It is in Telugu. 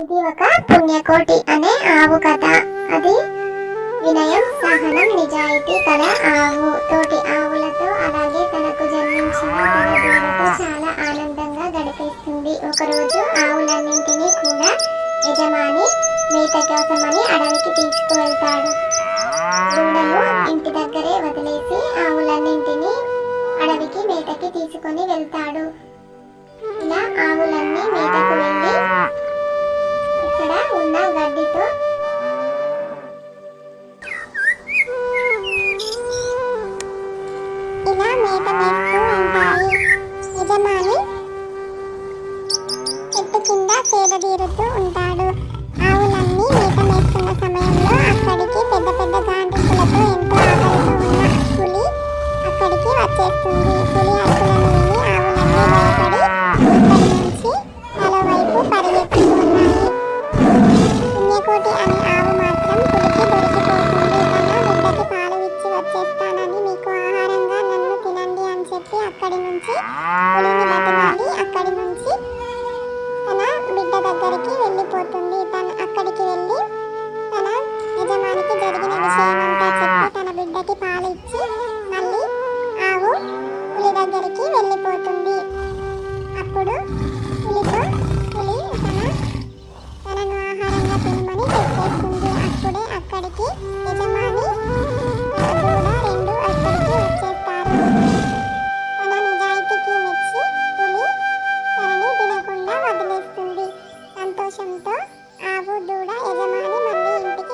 ఇది ఒక పుణ్యకోటి అనే ఆవు కథ. అది వినయం సహనం నిజాయితీ కల ఆవు. తోటి ఆవులతో అలాగే తనకు జన్మించిన తన దూడతో చాలా ఆనందంగా గడిపేస్తుంది. ఒకరోజు ఆవులన్నింటినీ కూడా యజమాని మేత కోసమని అడవికి తీసుకువెళ్తాడు. దూడను ఇంటి దగ్గరే వదిలేసి ఆవులన్నింటినీ అడవికి మేతకి తీసుకొని వెళ్తాడు. వచ్చేస్తుంది పులి అరుపులను విని ఆవులన్నీ భయపడి అక్కడి నుంచి మరోవైపు పరిగెత్తుతున్నాయి పుణ్యకోటి అనే ఆవు మాత్రం పులికి దొరికిపోతుంది తన బిడ్డకి పాలు ఇచ్చి వచ్చేస్తానని మీకు ఆహారంగా నన్ను తినండి అని చెప్పి అక్కడి నుంచి పులి లోపలికి వెళ్ళిపోతుంది. అప్పుడు పులితో పులి తన తనను ఆహారంగా తినమని చెప్పేస్తుంది. అప్పుడే అక్కడికి యజమాని రెండు వచ్చేస్తారు. తినకుండా సంతోషంతో ఆవు దూడ యజమాని మళ్ళీ ఇంటికి